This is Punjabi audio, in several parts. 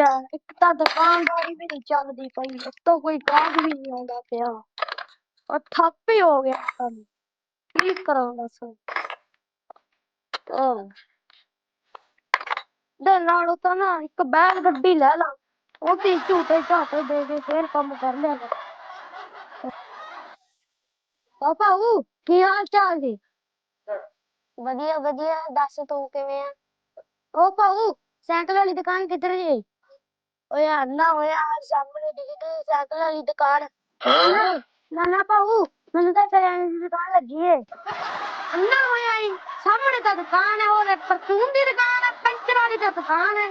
ਆ ਇੱਕ ਤਾਂ ਦੁਕਾਨਦਾਰੀ ਵੀ ਨਹੀਂ ਚੱਲਦੀ ਪਈ ਉੱਤੋਂ ਕੋਈ ਗਾਹਕ ਵੀ ਨਹੀਂ ਆਉਂਦਾ ਪਿਆ। ਉਹ ਠੱਪ ਹੀ ਹੋ ਗਿਆ ਕੰਮ ਕੀ ਕਰਾਂ ਦੱਸ? ਆਹ। ਦੇ ਨਾਲੋਂ ਤਾਂ ਨਾ ਇੱਕ ਬੈਲ ਗੱਡੀ ਲੈ ਲਾ ਉਹਦੀ ਝੂਟੇ ਝਾਟੇ ਦੇ ਕੇ ਫੇਰ ਕੰਮ ਕਰ ਲਿਆ ਕਰ। ਪਾਪਾ ਉਹ ਕੀ ਹਾਲ ਚਾਲ ਜੀ? ਵਧੀਆ ਵਧੀਆ। ਦੱਸ ਤੂੰ ਕਿਵੇਂ ਆ? ਉਹ ਪਾਉ ਸਾਈਕਲ ਵਾਲੀ ਦੁਕਾਨ ਕਿੱਧਰ ਜੀ? ਓਏ ਅੰਨਾ ਹੋਇਆ ਸਾਹਮਣੇ ਦਿਖਦੀ ਸਾਈਕਲ ਵਾਲੀ ਦੁਕਾਨ। ਨਾ ਨਾ ਪਾਉ ਮੈਨੂੰ ਤਾਂ ਕਰਿਆਨੇ ਦੀ ਦੁਕਾਨ ਲੱਗੀ ਏ। ਅੰਨਾ ਹੋਇਆ ਈ ਸਾਹਮਣੇ ਤਾਂ ਦੁਕਾਨ ਹੈ ਉਹਦੇ ਪਰਚੂਨ ਦੀ ਦੁਕਾਨ ਹੈ ਪੈਂਚਰ ਵਾਲੀ ਤਾਂ ਦੁਕਾਨ ਹੈ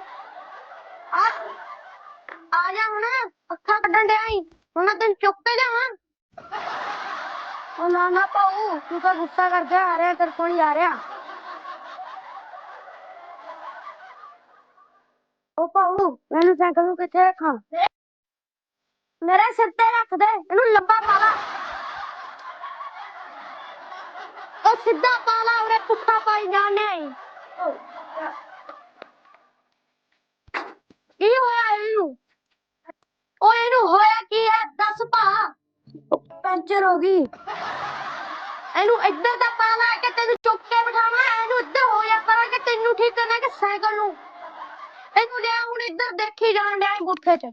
ਆ ਆ ਜਾ ਹੁਣ, ਅੱਖਾਂ ਕੱਢਣ ਡਿਆ ਈ, ਹੁਣ ਤੈਨੂੰ ਚੁੱਕ ਕੇ ਜਾਵਾਂ ਉਹ ਨਾ ਨਾ ਪਾਉ ਤੂੰ ਤਾਂ ਗੁੱਸਾ ਕਰਦਾ, ਆ ਰਿਹਾ, ਤੇਰੇ ਕੋਲ ਹੀ ਆ ਰਿਹਾ। ਉਹ ਪਾਉ, ਮੈਨੂੰ ਸਾਈਕਲ ਨੂੰ ਕਿੱਥੇ ਰੱਖਾਂ। ਮੇਰੇ ਸਿਰ ਤੇ ਰੱਖ ਦੇ, ਇਹਨੂੰ ਲੰਬਾ ਪਾ ਲਾ। ਉਹ ਸਿੱਧਾ ਪਾ ਲਾ, ਉਰੇ ਪੁੱਠਾ ਪਾਈ ਜਾਣੇ ਕੀ ਹੋਇਆ ਇਹਨੂੰ? ਉਹ ਇਹਨੂੰ ਹੋਇਆ ਕੀ ਹੈ? ਦੱਸ ਭਾ। ਪੈਂਚਰ ਹੋ ਗਈ। ਇਹਨੂੰ ਇੱਧਰ ਦਾ ਪਾ ਲਾ, ਕਿ ਤੈਨੂੰ ਚੁੱਕ ਕੇ ਬਿਠਾਉਣਾ ਇਹਨੂੰ ਇੱਧਰ ਹੋ ਕਰਾਂ ਕਿ ਤੈਨੂੰ ਠੀਕ ਕਰਨਾ ਕਿ ਸਾਈਕਲ ਨੂੰ। ਇਹਨੂੰ ਲਿਆ, ਹੁਣ ਇੱਧਰ ਦੇਖੀ ਜਾਣ ਡਿਆ ਗੁੱਠੇ 'ਚ।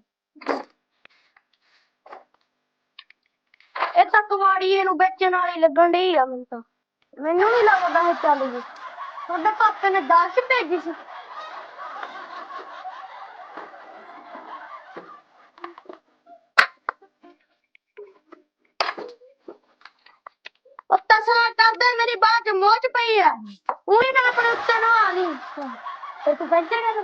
ਇਹ ਤਾਂ ਕਵਾੜੀ ਇਹਨੂੰ ਵੇਚਣ ਵਾਲੀ ਲੱਗਣ ਡਈ ਆ ਮੈਨੂੰ ਤਾਂ। ਮੈਨੂੰ ਨਹੀਂ ਲੱਗਦਾ ਇਹ ਚੱਲੂਗੀ ਤੁਹਾਡੇ ਪਾਪੇ ਨੇ ਦਾਸ਼ ਭੇਜੀ ਸੀ। ਉਹ ਤਸਲਾ ਕਰਦੇ, ਮੇਰੀ ਬਾਹ 'ਚ ਮੋਚ ਪਈ ਆ। ਉਹੀ ਨਾ ਆਪਣੇ ਉੱਤੇ ਨਾ ਆ ਗਈ ਤੇ ਤੂੰ ਪੈਂਚਰ ਕਰ ਦੇ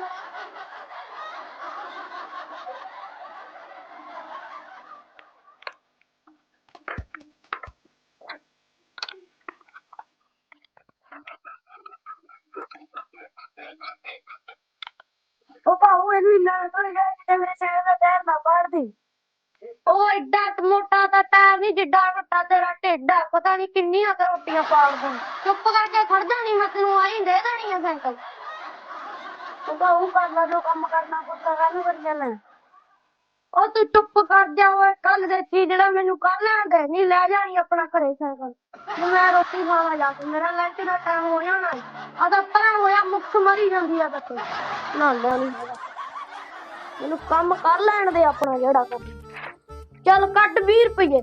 ਉਹ ਭਾਉ ਇਹਨੂੰ ਇੰਨਾ ਨਾ ਕੋਈ ਤੇ ਮੇਰੇ ਸਿਰ ਦਾ ਟਾਇਰ ਨਾ ਪਾੜ ਦੇ ਉਹ ਐਡਾ ਮੋਟਾ ਤਾਂ ਟਾਇਰ ਨਹੀਂ ਜਿੱਡਾ ਵੱਡਾ ਤੇਰਾ ਢਿੱਡ ਆ ਪਤਾ ਨਹੀਂ ਕਿੰਨੀਆਂ ਕੁ ਰੋਟੀਆਂ ਪਾਲ ਦੂੰ ਚੁੱਪ ਕਰਕੇ ਖੜ ਜਾਣੀ ਮੈਂ ਤੈਨੂੰ ਆਈ ਦੇ ਦੇਣੀ ਆ ਸਾਈਕਲ। ਉਹ ਭਾਉ ਕਰ ਲਾ ਜੋ ਕੰਮ ਕਰਨਾ ਪੁੱਤਾਂ ਕਾਹਨੂੰ ਕਰੀ ਜਾਣਾ। ਉਹ ਤੂੰ ਚੁੱਪ ਕਰ ਜਾ ਓਏ ਕੱਲ ਦੇ ਚੀਜ਼ ਜਿਹੜਾ ਮੈਨੂੰ ਕੱਲ ਲੈਣ ਦੇ ਨਹੀਂ ਲੈ ਜਾਣੀ ਆਪਣਾ ਘਰੇ ਸਾਈਕਲ। ਤੇ ਮੈਂ ਰੋਟੀ ਖਾਵਾ ਜਾ ਕੇ ਮੇਰਾ ਲੰਚ ਦਾ ਟਾਈਮ ਹੋ ਜਾਣਾ ਆ ਤਾਂ ਪਰਾਂ ਹੋਇਆ ਮੁੱਖ ਮਰੀ ਜਾਂਦੀ ਆ ਬੱਤੇ ਨਾ ਨਹੀਂ ਹੈਗਾ ਮੈਨੂੰ ਕੰਮ ਕਰ ਲੈਣ ਦੇ ਆਪਣਾ ਜਿਹੜਾ ਕੰਮ। ਚੱਲ ਕੱਢ 20 ਰੁਪਏ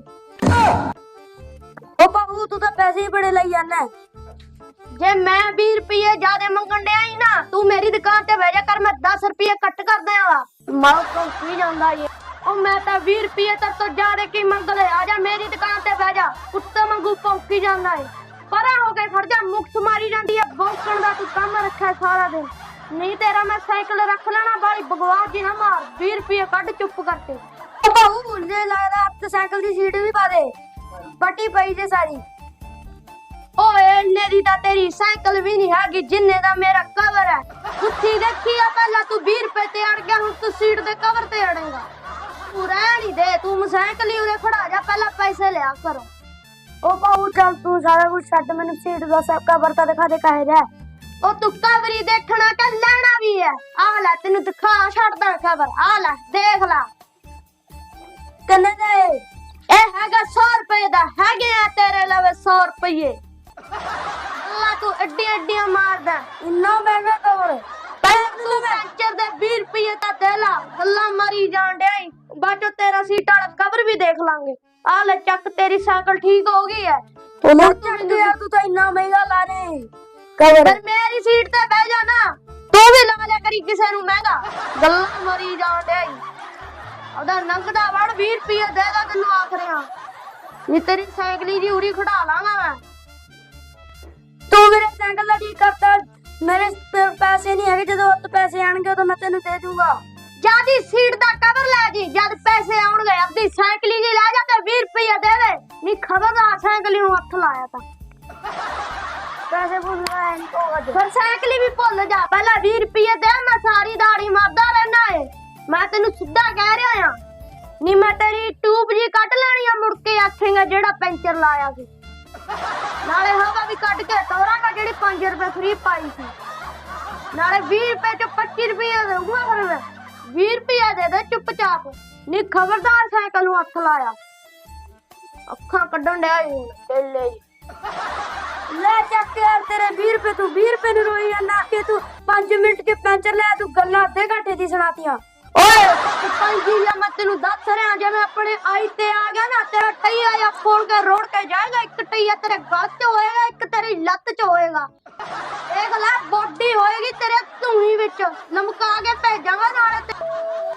ਉਹ ਬਾਬੂ, ਤੂੰ ਤਾਂ ਪੈਸੇ ਹੀ ਬੜੇ ਲਈ ਜਾਂਦਾ ਜੇ ਮੈਂ 20 ਰੁਪਏ ਜਿਆਦੇ ਮੰਗਣ ਡਿਆ ਹੀ ਨਾ, ਤੂੰ ਮੇਰੀ ਦੁਕਾਨ ਤੇ ਬਹਿ ਜਾ ਕਰ, ਮੈਂ 10 ਰੁਪਏ ਕੱਟ ਕਰ ਦਿਆਂਗਾ। ਮਾਉ ਤੋਂ ਕੀ ਜਾਂਦਾ ਏ ਉਹ ਮੈਂ ਤਾਂ 20 ਰੁਪਏ ਤੱਕ ਤੋਂ ਜ਼ਿਆਦਾ ਕੀ ਮੰਗ ਲੈ ਆ ਜਾ ਮੇਰੀ ਦੁਕਾਨ ਤੇ ਬਹਿ ਜਾ। ਉੱਤੇ ਮੰਗੂ ਭੌਂਕੀ ਜਾਂਦਾ ਏ ਪਰਾਂ ਹੋ ਕੇ ਖੜ ਜਾ ਮੁਕਸ ਮਾਰੀ ਜਾਂਦੀ ਆ ਭੌਂਕਣ ਦਾ ਤੂੰ ਕੰਮ ਰੱਖਿਆ ਸਾਰਾ ਦਿਨ। ਨਹੀਂ ਤੇਰਾ ਮੈਂ ਸਾਈਕਲ ਰੱਖ ਲੈਣਾ ਬਾਲੀ ਬਗਵਾਸ ਜੀ ਨਾ ਮਾਰ 20 ਰੁਪਏ ਕੱਢ ਚੁੱਪ ਕਰਕੇ। ਉਹ ਬਾਬੂ ਮੁੰਡੇ ਲੱਗਦਾ ਆਪ ਸਾਈਕਲ ਦੀ ਸੀਟ ਵੀ ਪਾ ਦੇ। ਪੱਟੀ ਪਈ ਜੇ ਸਾਰੀ। ਓਏ ਇੰਨੇ ਦੀ ਤਾਂ ਤੇਰੀ ਸਾਈਕਲ ਵੀ ਨਹੀਂ ਹੈਗੀ ਜਿੰਨੇ ਦਾ ਮੇਰਾ ਕਵਰ ਹੈ। ਉੱਥੀ ਦੇਖੀ ਆ ਪਹਿਲਾਂ ਤੂੰ 20 ਰੁਪਏ ਤੇ ਅੜ ਗਿਆ ਹੁਣ ਤੂੰ ਸੀਟ ਦੇ ਕਵਰ ਤੇ ਅੜੇਗਾ। ਤੂੰ ਰਹਿਣ ਹੀ ਦੇ ਤੂੰ ਸਾਈਕਲ ਹੀ ਉਰੇ ਖੜਾ ਜਾ ਪਹਿਲਾਂ ਪੈਸੇ ਲਿਆ ਕਰੋ। ਉਹ ਬਾਬੂ ਚੱਲ ਤੂੰ ਸਾਰਾ ਕੁਝ ਛੱਡ ਮੈਨੂੰ ਸੀਟ ਦਾ ਸਭ ਕਵਰ ਤਾਂ ਦਿਖਾ ਦੇ ਕਾਹੇ ਜਾ। ਉਹ ਤੂੰ ਕਵਰੀ ਦੇਖਣਾ ਕਿ ਲੈਣਾ ਵੀ ਹੈ। ਆ ਲੈ ਤੈਨੂੰ ਦਿਖਾ ਛੱਡਦਾ ਕਵਰ ਆ ਲੈ ਦੇਖ ਲੈ। ਕਿੰਨੇ ਦਾ ਇਹ ਹੈਗਾ 100 ਰੁਪਏ ਦਾ ਹੈਗੇ ਆ ਤੇਰੇ ਲਵੇ 100 ਰੁਪਏ ਅੱਲਾ ਤੂੰ ਅੱਡੀਆਂ ਅੱਡੀਆਂ ਮਾਰਦਾ। ਇੰਨਾ ਮਹਿੰਗਾ ਕਵਰ ਤੂੰ ਦੇ 20 ਰੁਪਏ ਤਾਂ ਦੇ ਲਾ। ਗੱਲਾਂ ਮਾਰੀ ਜਾਣ ਡਿਆ ਈ। ਬਾਅਦੋਂ ਤੇਰਾ ਸੀਟ ਵਾਲਾ ਕਵਰ ਵੀ ਦੇਖ ਲਾਂਗੇ। ਆ ਲੈ ਚੱਕ ਤੇਰੀ ਸਾਈਕਲ ਠੀਕ ਹੋ ਗਈ ਹੈ। ਚੱਕ ਗਿਆ ਤੂੰ ਤਾਂ ਇੰਨਾ ਮਹਿੰਗਾ ਲਾ ਦੇ। ਕਵਰ। ਪਰ ਮੇਰੀ ਸੀਟ ਤੇ ਬਹਿ ਜਾ ਨਾ, ਤੂੰ ਵੀ ਲਾ ਲਿਆ ਕਰੀ ਕਿਸੇ ਨੂੰ ਮਹਿੰਗਾ। ਗੱਲਾਂ ਮਾਰੀ ਜਾਣ ਡਿਆ ਈ। ਉਹਦਾ ਨੰਗਦਾ ਵੜ 20 ਰੁਪਏ ਦੇ ਤੈਨੂੰ ਆਖ ਰਿਹਾ ਤੇਰੀ ਸਾਈਕਲੀ ਦੀ ਉਰੀ ਖੜਾ ਲਾਂਗਾ ਮੈਂ। ਤੂੰ ਮੇਰੇ ਸਾਈਕਲ ਦਾ ਠੀਕ ਕਰਤਾ ਮੇਰੇ ਪ- ਪੈਸੇ ਨਹੀਂ ਹੈਗੇ, ਜਦੋਂ ਉੱਤ ਪੈਸੇ ਆਣਗੇ ਉਦੋਂ ਮੈਂ ਤੈਨੂੰ ਦੇ ਦੂੰਗਾ। ਜਿਆਦੀ ਸੀਟ ਦਾ ਕਵਰ ਲੈ ਜੀ, ਜਦ ਪੈਸੇ ਆਉਣਗੇ ਅੱਧੀ ਸਾਈਕਲੀ ਦੀ ਲੈ ਜਾ ਤੇ 20 ਰੁਪਏ ਦੇ ਦੇ। ਨੀ ਖਬਰਦਾਰ ਸਾਈਕਲੀ ਨੂੰ ਹੱਥ ਲਾਇਆ ਤਾਂ। ਪੈਸੇ ਭੁੱਲ ਗਿਆ ਨਹੀਂ ਹੋਗਾ ਫਿਰ ਸਾਈਕਲੀ ਵੀ ਭੁੱਲ ਜਾ। ਪਹਿਲਾਂ 20 ਰੁਪਏ ਦੇ ਮੈਂ ਸਾਰੀ ਦਾੜੀ ਮਾਰਦਾ ਰਹਿਣਾ ਏ। ਮੈਂ ਤੈਨੂੰ ਸਿੱਧਾ ਕਹਿ ਰਿਹਾ ਆ। ਨੀ ਮੈਂ ਤੇਰੀ ਟੂਬ ਜੀ ਕੱਢ ਲੈਣੀ ਆ ਮੁੜ ਕੇ ਆਖੇਗਾ ਜਿਹੜਾ ਪੈਂਚਰ ਲਾਇਆ ਸੀ। ਨਾਲੇ ਹਵਾ ਵੀ ਕੱਢ ਕੇ ਤੋਰਾਂਗਾ ਜਿਹੜੀ 5 ਰੁਪਏ ਫ੍ਰੀ ਪਾਈ ਸੀ। ਨਾਲੇ 20 ਰੁਪਏ ਚ 25 ਰੁਪਏ ਦੇਊਗਾ ਫਿਰ ਮੈਂ। 20 ਰੁਪਏ ਦੇ ਦੇ ਚੁੱਪਚਾਪ। ਨੀ ਖਬਰਦਾਰ ਸਾਈਕਲ ਨੂੰ ਹੱਥ ਲਾਇਆ। ਅੱਖਾਂ ਕੱਢਣ ਡਿਆ ਹੁਣ ਪਹਿਲੇ ਲੈ ਚੱਕ ਯਾਰ ਤੇਰੇ 20 ਰੁਪਏ ਤੂੰ 20 ਰੁਪਏ ਨੂੰ ਰੋਈ ਜਾਂਦਾ ਕਿ ਤੂੰ 5 ਮਿੰਟ ਚ ਪੈਂਚਰ ਲੈ ਤੂੰ ਗੱਲਾਂ ਅੱਧੇ ਘੰਟੇ ਦੀ ਸੁਣਾਤੀਆਂ। ਓਏ! ਪੰਜੀ ਜਾਂ ਮੈਂ ਤੈਨੂੰ ਦੱਸ ਰਿਹਾ ਜੇ ਮੈਂ ਆਪਣੇ ਆਈ ਤੇ ਆ ਗਿਆ ਨਾ ਤੇਰਾ ਟਈਆ ਜਾਂ ਖੋਲ ਕੇ ਰੋੜ ਕੇ ਜਾਏਗਾ ਇੱਕ ਟਈਆ ਤੇਰੇ ਗਲ 'ਚ ਹੋਏਗਾ ਇੱਕ ਤੇਰੀ ਲੱਤ 'ਚ ਹੋਏਗਾ। ਦੇਖ ਲੈ ਬੋਡੀ ਹੋਏਗੀ ਤੇਰੇ ਧੂਣੀ ਵਿੱਚ। ਲਮਕਾ ਕੇ ਭੇਜਾਂਗਾ ਨਾਲੇ ਤੇ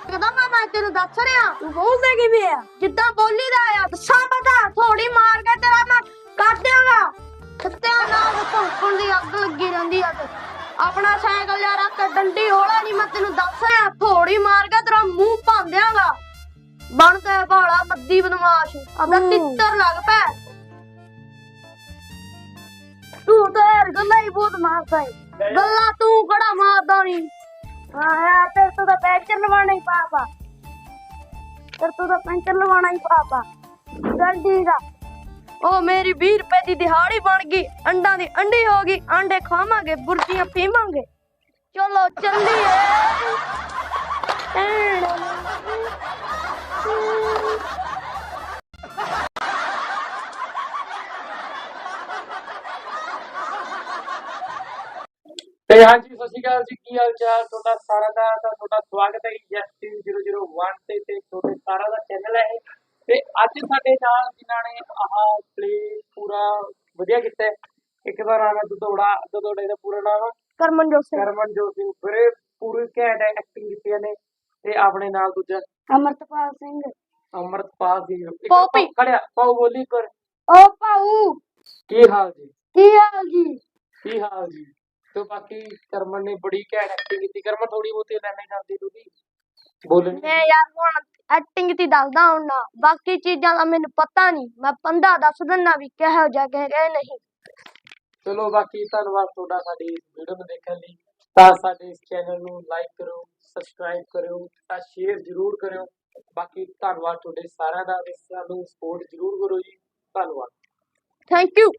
ਕਹਦਾ ਮੈਂ ਮੈਂ ਤੈਨੂੰ ਦੱਸ ਰਿਹਾ। ਤੂੰ ਬੋਲਦਾ ਕਿਵੇਂ ਆ? ਜਿੱਦਾਂ ਬੋਲੀਦਾ ਆ ਪਤਾ ਥੋੜੀ ਮਾਰ ਕੇ ਤੇਰਾ ਮੈਂ ਕੱਢ ਦਿਆਂਗਾ। ਨਾਲ ਭੌਂਕਣ ਦੀ ਅੱਗ ਲੱਗੀ ਰਹਿੰਦੀ ਆ ਤੇ। ਆਪਣਾ ਸਾਈਕਲ ਯਾਰ ਆ ਡੰਡੀ ਹੋਲਾ ਨਹੀਂ ਮੈਂ ਤੈਨੂੰ ਦੱਸ ਰਿਹਾ ਥੋੜੀ ਮਾਰ ਕੇ ਤੇਰਾ ਮੂੰਹ ਭੰਨ ਦਿਆਂਗਾ ਬਣ ਕੇ ਭਾਲਾ ਮੱਦੀ ਬਦਮਾਸ਼ ਹੂੰ। ਤਿੱਤਰ ਲੱਗ ਪੈ। ਤੂੰ ਤਾਂ ਯਾਰ ਗੱਲਾਂ ਹੀ ਬਹੁਤ ਮਾਰਦਾ ਹੈ ਗੱਲਾਂ ਤੂੰ ਕਿਹੜਾ ਮਾਰਦਾ ਨਹੀਂ ਹਾਂ ਤੇਰੇ ਤੋਂ ਤਾਂ ਪੈਂਚਰ ਲਵਾਉਣਾ ਹੀ ਪਾਪਾ ਤੇਰੇ ਤੋਂ ਤਾਂ ਪੈਂਚਰ ਲਵਾਉਣਾ ਹੀ ਪਾਪਾ ਗੱਡੀ ਦਾ ਉਹ ਮੇਰੀ 20 ਰੁਪਏ ਦੀ ਦਿਹਾੜੀ ਬਣ ਗਈ। ਅੰਡਾਂ ਦੀ ਅੰਡੀ ਹੋ ਗਈ। ਆਂਡੇ ਖਾਵਾਂਗੇ, ਬੁਰਜੀਆਂ ਪੀਵਾਂਗੇ। ਚਲੋ, ਚੱਲੀਏ। ਤੇ ਹਾਂਜੀ, ਸਤਿ ਸ਼੍ਰੀ ਅਕਾਲ ਜੀ। ਕੀ ਹਾਲ ਚਾਲ? ਤੁਹਾਡਾ ਸਾਰਿਆਂ ਦਾ ਤਾਂ ਤੁਹਾਡਾ ਸਵਾਗਤ ਹੈ ਜੈਸਟੀ 001 ਤੇ ਤੇ ਤੁਹਾਡੇ ਸਾਰਾ ਦਾ ਚੈਨਲ ਹੈ ਇਹ। ਤੇ ਅੱਜ ਸਾਡੇ ਨਾਲ ਜਿਨ੍ਹਾਂ ਨੇ ਆਹ ਪਲੇ ਪੂਰਾ ਵਧੀਆ ਕੀਤਾ ਹੈ। ਇੱਕ ਦਾ ਨਾਮ ਹੈ ਦਦੋੜਾ ਦਦੋੜੇ ਦਾ ਪੂਰਾ ਨਾਮ। ਹੈ ਕਰਮਨ ਜੋਸੇ ਕਰਮਨਜੋਤ ਸਿੰਘ ਬੜੇ ਪੂਰੀ ਘੈਂਟ ਐਕਟਿੰਗ ਕੀਤੀ ਨੇ ਤੇ ਆਪਣੇ ਨਾਲ ਦੂਜਾ ਅਮਰਤਪਾਲ ਸਿੰਘ। ਅਮਰਤਪਾਲ ਸਿੰਘ। ਇੱਕ ਪੋਪੀ। ਖੜਿਆ ਪਾਉ ਬੋਲੀ ਪਰ ਓ ਭਾਊ ਕੀ ਹਾਲ ਜੀ? ਕੀ ਹਾਲ ਜੀ? ਕੀ ਹਾਲ ਜੀ? ਤੇ ਬਾਕੀ ਕਰਮਨ ਨੇ ਬੜੀ ਘੈਂਟ ਐਕਟਿੰਗ ਕੀਤੀ। ਕਰਮਨ ਥੋੜੀ ਬਹੁਤੀ ਲੈਣੇ ਜਾਂਦੀ ਤੁਸੀਂ ਬੋਲਣੀ। ਮੈਂ ਯਾਰ ਹੁਣ ਐਕਟਿੰਗ ਦੀ ਦੱਸਦਾ ਹੁਣ ਨਾ ਬਾਕੀ ਚੀਜ਼ਾਂ ਦਾ ਮੈਨੂੰ ਪਤਾ ਨਹੀਂ। ਮੈਂ ਪੰਦਾ ਦੱਸ ਦਿੰਦਾ ਵੀ ਕਿਹੋ ਜਿਹਾ ਕਹਿ ਨਹੀਂ। ਚਲੋ ਬਾਕੀ ਧੰਨਵਾਦ ਤੁਹਾਡਾ ਸਾਡੀ ਵੀਡੀਓ ਨੂੰ ਦੇਖਣ ਲਈ। ਤਾਂ ਸਾਡੇ ਇਸ ਚੈਨਲ ਨੂੰ ਲਾਈਕ ਕਰੋ ਸਬਸਕ੍ਰਾਈਬ ਕਰਿਓ ਤਾਂ ਸ਼ੇਅਰ ਜ਼ਰੂਰ ਕਰਿਓ। ਬਾਕੀ ਧੰਨਵਾਦ ਤੁਹਾਡੇ ਸਾਰਿਆਂ ਦਾ। ਤੇ ਸਾਨੂੰ ਸਪੋਰਟ ਜ਼ਰੂਰ ਕਰੋ ਜੀ। ਧੰਨਵਾਦ। Thank you